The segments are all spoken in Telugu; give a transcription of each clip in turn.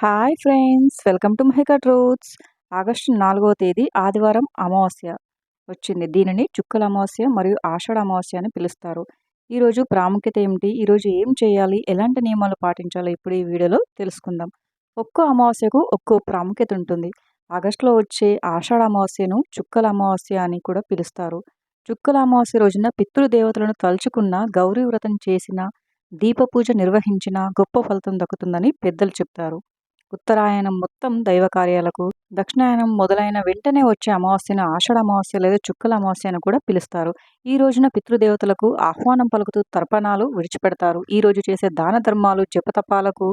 Hi friends welcome to Mahika truths. August నాలుగవ తేదీ ఆదివారం అమావాస్య వచ్చింది. దీనిని చుక్కల అమావాస్య మరియు ఆషాఢ అమావాస్య అని పిలుస్తారు. ఈరోజు ప్రాముఖ్యత ఏమిటి? ఈరోజు ఏం చేయాలి? ఎలాంటి నియమాలు పాటించాలో? ఇప్పుడు ఈ వీడియోలో తెలుసుకుందాం. ఒక్కో అమావాస్యకు ఒక్కో ప్రాముఖ్యత ఉంటుంది. ఆగస్టులో వచ్చే ఆషాఢ అమావాస్యను చుక్కల అమావాస్య అని కూడా పిలుస్తారు. చుక్కల అమావాస్య రోజున పితృదేవతలను తలుచుకున్న గౌరీ వ్రతం చేసిన దీపపూజ నిర్వహించిన గొప్ప ఫలితం దక్కుతుందని పెద్దలు చెప్తారు. ఉత్తరాయణం మొత్తం దైవ కార్యాలకు దక్షిణాయనం మొదలైన వెంటనే వచ్చే అమావాస్యను ఆషాఢ అమావాస్య లేదా చుక్కల అమావాస్య అని కూడా పిలుస్తారు. ఈ రోజున పితృదేవతలకు ఆహ్వానం పలుకుతూ తర్పణాలు విడిచిపెడతారు. ఈ రోజు చేసే దాన ధర్మాలు జపతపాలకు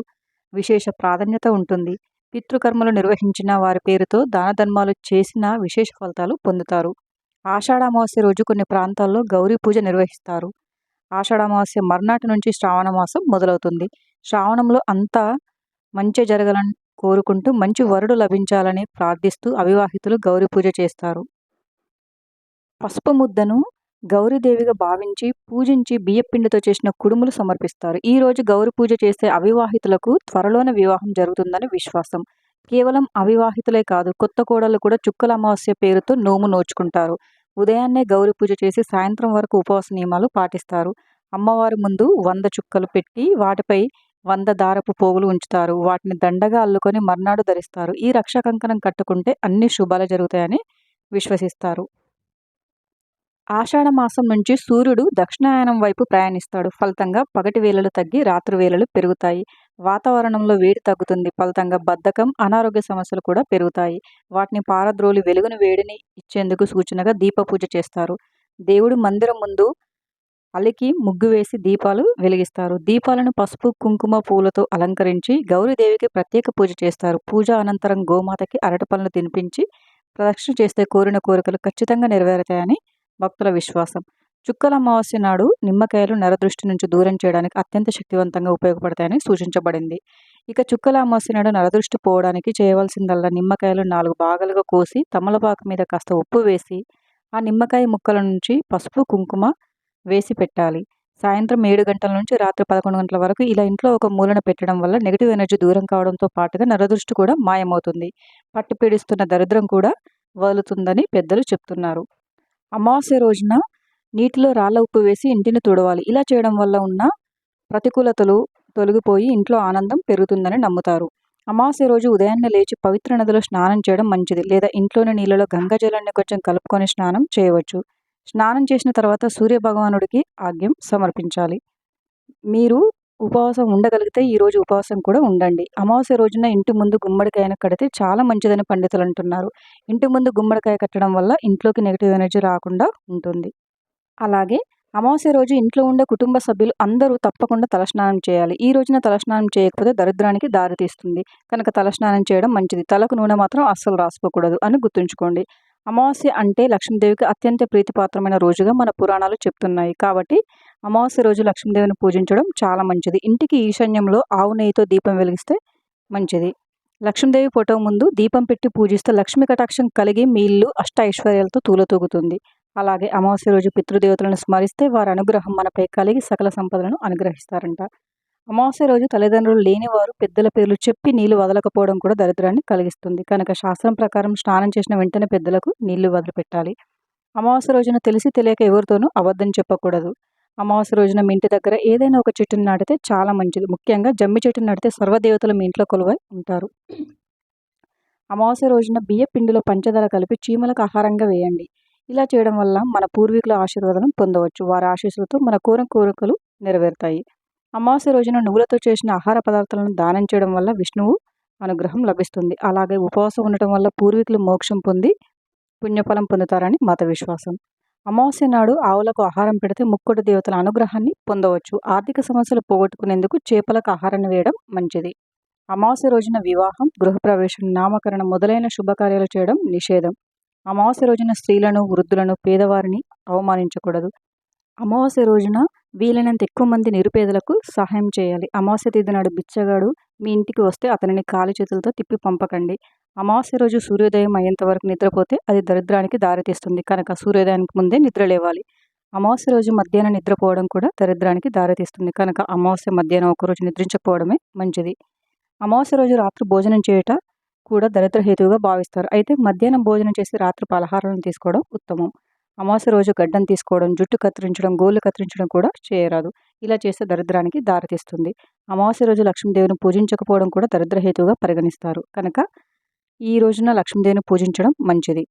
విశేష ప్రాధాన్యత ఉంటుంది. పితృకర్మలు నిర్వహించిన వారి పేరుతో దాన ధర్మాలు చేసిన విశేష ఫలితాలు పొందుతారు. ఆషాఢ అమావాస్య రోజు కొన్ని ప్రాంతాల్లో గౌరీ పూజ నిర్వహిస్తారు. ఆషాఢ అమావాస్య మర్నాటి నుంచి శ్రావణ మాసం మొదలవుతుంది. శ్రావణంలో అంతా మంచి జరగాలని కోరుకుంటూ మంచి వరుడు లభించాలని ప్రార్థిస్తూ అవివాహితులు గౌరీ పూజ చేస్తారు. పసుపు ముద్దను గౌరీదేవిగా భావించి పూజించి బియ్యపిండితో చేసిన కుడుములు సమర్పిస్తారు. ఈ రోజు గౌరి పూజ చేసే అవివాహితులకు త్వరలోనే వివాహం జరుగుతుందని విశ్వాసం. కేవలం అవివాహితులే కాదు కొత్త కోడలు కూడా చుక్కల అమావాస్య పేరుతో నోము నోచుకుంటారు. ఉదయాన్నే గౌరీ పూజ చేసి సాయంత్రం వరకు ఉపవాస నియమాలు పాటిస్తారు. అమ్మవారి ముందు వంద చుక్కలు పెట్టి వాటిపై వంద దారపు పోగులు ఉంచుతారు. వాటిని దండగా అల్లుకొని మర్నాడు ధరిస్తారు. ఈ రక్షా కంకణం కట్టుకుంటే అన్ని శుభాలు జరుగుతాయని విశ్వసిస్తారు. ఆషాఢ మాసం నుంచి సూర్యుడు దక్షిణాయనం వైపు ప్రయాణిస్తాడు. ఫలితంగా పగటి వేళలు తగ్గి రాత్రి వేళలు పెరుగుతాయి. వాతావరణంలో వేడి తగ్గుతుంది. ఫలితంగా బద్ధకం అనారోగ్య సమస్యలు కూడా పెరుగుతాయి. వాటిని పారద్రోలి వెలుగుని వేడిని ఇచ్చేందుకు సూచనగా దీప పూజ చేస్తారు. దేవుడు మందిరం ముందు అలికి ముగ్గు వేసి దీపాలు వెలిగిస్తారు. దీపాలను పసుపు కుంకుమ పూలతో అలంకరించి గౌరీదేవికి ప్రత్యేక పూజ చేస్తారు. పూజ అనంతరం గోమాతకి అరటిపళ్ళను తినిపించి ప్రదక్షిణ చేస్తే కోరిన కోరికలు ఖచ్చితంగా నెరవేరుతాయని భక్తుల విశ్వాసం. చుక్కల అమావాస్య నాడు నిమ్మకాయలు నరదృష్టి నుంచి దూరం చేయడానికి అత్యంత శక్తివంతంగా ఉపయోగపడతాయని సూచించబడింది. ఇక చుక్కల అమావాస్య నాడు నరదృష్టి పోవడానికి చేయవలసిందల్లా నిమ్మకాయలు నాలుగు భాగాలుగా కోసి తమలపాకు మీద కాస్త ఉప్పు వేసి ఆ నిమ్మకాయ ముక్కల నుంచి పసుపు కుంకుమ వేసి పెట్టాలి. సాయంత్రం ఏడు గంటల నుంచి రాత్రి పదకొండు గంటల వరకు ఇలా ఇంట్లో ఒక మూలన పెట్టడం వల్ల నెగిటివ్ ఎనర్జీ దూరం కావడంతో పాటుగా నరదృష్టి కూడా మాయమవుతుంది. పట్టు పీడిస్తున్న దరిద్రం కూడా వదులుతుందని పెద్దలు చెప్తున్నారు. అమావాస్య రోజున నీటిలో రాళ్ళ ఉప్పు వేసి ఇంటిని తుడవాలి. ఇలా చేయడం వల్ల ఉన్న ప్రతికూలతలు తొలగిపోయి ఇంట్లో ఆనందం పెరుగుతుందని నమ్ముతారు. అమావాస్య రోజు ఉదయాన్నే లేచి పవిత్ర నదిలో స్నానం చేయడం మంచిది. లేదా ఇంట్లోని నీళ్ళలో గంగా జలాన్ని కొంచెం కలుపుకొని స్నానం చేయవచ్చు. స్నానం చేసిన తర్వాత సూర్య భగవానుడికి ఆగ్యం సమర్పించాలి. మీరు ఉపవాసం ఉండగలిగితే ఈరోజు ఉపవాసం కూడా ఉండండి. అమావాస్య రోజున ఇంటి ముందు గుమ్మడికాయను కడితే చాలా మంచిదని పండితులు అంటున్నారు. ఇంటి ముందు గుమ్మడికాయ కట్టడం వల్ల ఇంట్లోకి నెగిటివ్ ఎనర్జీ రాకుండా ఉంటుంది. అలాగే అమావాస్య రోజు ఇంట్లో ఉండే కుటుంబ సభ్యులు అందరూ తప్పకుండా తలస్నానం చేయాలి. ఈ రోజున తలస్నానం చేయకపోతే దరిద్రానికి దారితీస్తుంది. కనుక తలస్నానం చేయడం మంచిది. తలకు నూనె మాత్రం అస్సలు రాసుకోకూడదు అని గుర్తుంచుకోండి. అమావాస్య అంటే లక్ష్మీదేవికి అత్యంత ప్రీతిపాత్రమైన రోజుగా మన పురాణాలు చెప్తున్నాయి. కాబట్టి అమావాస్య రోజు లక్ష్మీదేవిని పూజించడం చాలా మంచిది. ఇంటికి ఈశాన్యంలో ఆవు నెయ్యితో దీపం వెలిగిస్తే మంచిది. లక్ష్మీదేవి ఫోటో ముందు దీపం పెట్టి పూజిస్తే లక్ష్మీ కటాక్షం కలిగి మీ ఇల్లు అష్ట ఐశ్వర్యాలతో తూలతూగుతుంది. అలాగే అమావాస్య రోజు పితృదేవతలను స్మరిస్తే వారి అనుగ్రహం మనపై కలిగి సకల సంపదలను అనుగ్రహిస్తారంట. అమావాస్య రోజు తల్లిదండ్రులు లేనివారు పెద్దల పేర్లు చెప్పి నీళ్ళు వదలకపోవడం కూడా దరిద్రాన్ని కలిగిస్తుంది. కనుక శాస్త్రం ప్రకారం స్నానం చేసిన వెంటనే పెద్దలకు నీళ్ళు వదిలిపెట్టాలి. అమావాస్య రోజున తెలిసి తెలియక ఎవరితోనూ అబద్ధం చెప్పకూడదు. అమావాస్య రోజున మీ ఇంటి దగ్గర ఏదైనా ఒక చెట్టుని నాటితే చాలా మంచిది. ముఖ్యంగా జమ్మి చెట్టుని నాటితే సర్వదేవతలు మీ ఇంట్లో కొలువై ఉంటారు. అమావాస్య రోజున బియ్య పిండిలో పంచదార కలిపి చీమలకు ఆహారంగా వేయండి. ఇలా చేయడం వల్ల మన పూర్వీకుల ఆశీర్వాదం పొందవచ్చు. వారి ఆశీస్సులతో మన కోరిన కోరికలు నెరవేరుతాయి. అమావాస్య రోజున నువ్వులతో చేసిన ఆహార పదార్థాలను దానం చేయడం వల్ల విష్ణువు అనుగ్రహం లభిస్తుంది. అలాగే ఉపవాసం ఉండటం వల్ల పూర్వీకులు మోక్షం పొంది పుణ్యఫలం పొందుతారని మత విశ్వాసం. అమావాస్య నాడు ఆవులకు ఆహారం పెడితే ముక్కుడు దేవతల అనుగ్రహాన్ని పొందవచ్చు. ఆర్థిక సమస్యలు పోగొట్టుకునేందుకు చేపలకు ఆహారాన్ని వేయడం మంచిది. అమావాస్య రోజున వివాహం గృహప్రవేశం నామకరణం మొదలైన శుభకార్యాలు చేయడం నిషేధం. అమావాస్య రోజున స్త్రీలను వృద్ధులను పేదవారిని అవమానించకూడదు. అమావాస్య రోజున వీలైనంత ఎక్కువ మంది నిరుపేదలకు సహాయం చేయాలి. అమావాస్య తేదీ నాడు బిచ్చగాడు మీ ఇంటికి వస్తే అతనిని కాలి చేతులతో తిప్పి పంపకండి. అమావాస్య రోజు సూర్యోదయం అయ్యేంత వరకు నిద్రపోతే అది దరిద్రానికి దారితీస్తుంది. కనుక సూర్యోదయానికి ముందే నిద్ర లేవాలి. అమావాస్య రోజు మధ్యాహ్నం నిద్రపోవడం కూడా దరిద్రానికి దారితీస్తుంది. కనుక అమావాస్య మధ్యాహ్నం ఒకరోజు నిద్రించకపోవడమే మంచిది. అమావాస్య రోజు రాత్రి భోజనం చేయట కూడా దరిద్ర హేతువుగా భావిస్తారు. అయితే మధ్యాహ్నం భోజనం చేసి రాత్రి పలహారాలను తీసుకోవడం ఉత్తమం. అమావాస్య రోజు గడ్డం తీసుకోవడం జుట్టు కత్తిరించడం గోళ్ళు కత్తిరించడం కూడా చేయరాదు. ఇలా చేస్తే దరిద్రానికి దారితీస్తుంది. అమావాస్య రోజు లక్ష్మీదేవిని పూజించకపోవడం కూడా దరిద్ర హేతువుగా పరిగణిస్తారు. కనుక ఈ రోజున లక్ష్మీదేవిని పూజించడం మంచిది.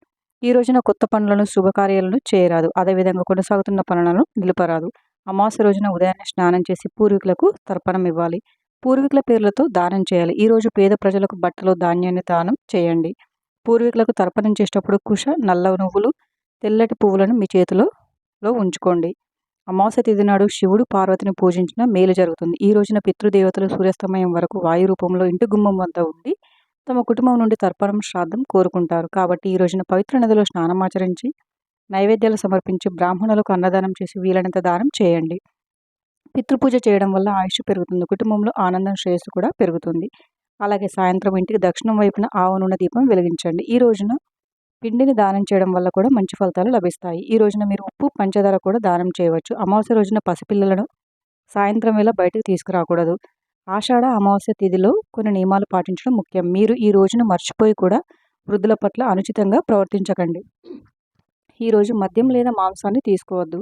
ఈ రోజున కొత్త పనులను శుభకార్యాలను చేయరాదు. అదేవిధంగా కొనసాగుతున్న పనులను నిలుపరాదు. అమావాస్య రోజున ఉదయాన్నే స్నానం చేసి పూర్వీకులకు తర్పణం ఇవ్వాలి. పూర్వీకుల పేర్లతో దానం చేయాలి. ఈరోజు పేద ప్రజలకు బట్టలు ధాన్యాన్ని దానం చేయండి. పూర్వీకులకు తర్పణం చేసేటప్పుడు కుష నల్ల నువ్వులు తెల్లటి పువ్వులను మీ చేతిలో ఉంచుకోండి. అమావాస్య తిథి నాడు శివుడు పార్వతిని పూజించిన మేలు జరుగుతుంది. ఈ రోజున పితృదేవతలు సూర్యాస్తమయం వరకు వాయు రూపంలో ఇంటి గుమ్మం వద్ద ఉండి తమ కుటుంబం నుండి తర్పణం శ్రాద్ధం కోరుకుంటారు. కాబట్టి ఈ రోజున పవిత్ర నదిలో స్నానం ఆచరించి నైవేద్యాలు సమర్పించి బ్రాహ్మణులకు అన్నదానం చేసి వీలైనంత దానం చేయండి. పితృపూజ చేయడం వల్ల ఆయుష్ పెరుగుతుంది. కుటుంబంలో ఆనందం శ్రేయస్సు కూడా పెరుగుతుంది. అలాగే సాయంత్రం ఇంటికి దక్షిణం వైపున ఆవు నూనె దీపం వెలిగించండి. ఈ రోజున పిండిని దానం చేయడం వల్ల కూడా మంచి ఫలితాలు లభిస్తాయి. ఈ రోజున మీరు ఉప్పు పంచదార కూడా దానం చేయవచ్చు. అమావాస్య రోజున పసిపిల్లలను సాయంత్రం వేళ బయటకు తీసుకురాకూడదు. ఆషాఢ అమావాస్య తిథిలో కొన్ని నియమాలు పాటించడం ముఖ్యం. మీరు ఈ రోజున మర్చిపోయి కూడా వృద్ధుల పట్ల అనుచితంగా ప్రవర్తించకండి. ఈరోజు మద్యం లేదా మాంసాన్ని తీసుకోవద్దు.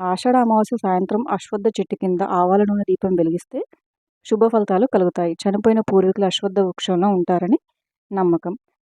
ఆషాఢ అమావాస్య సాయంత్రం అశ్వద్ధ చెట్టు కింద ఆవాల నూనె దీపం వెలిగిస్తే శుభ ఫలితాలు కలుగుతాయి. చనిపోయిన పూర్వీకులు అశ్వద్ధ వృక్షంలో ఉంటారని నమ్మకం.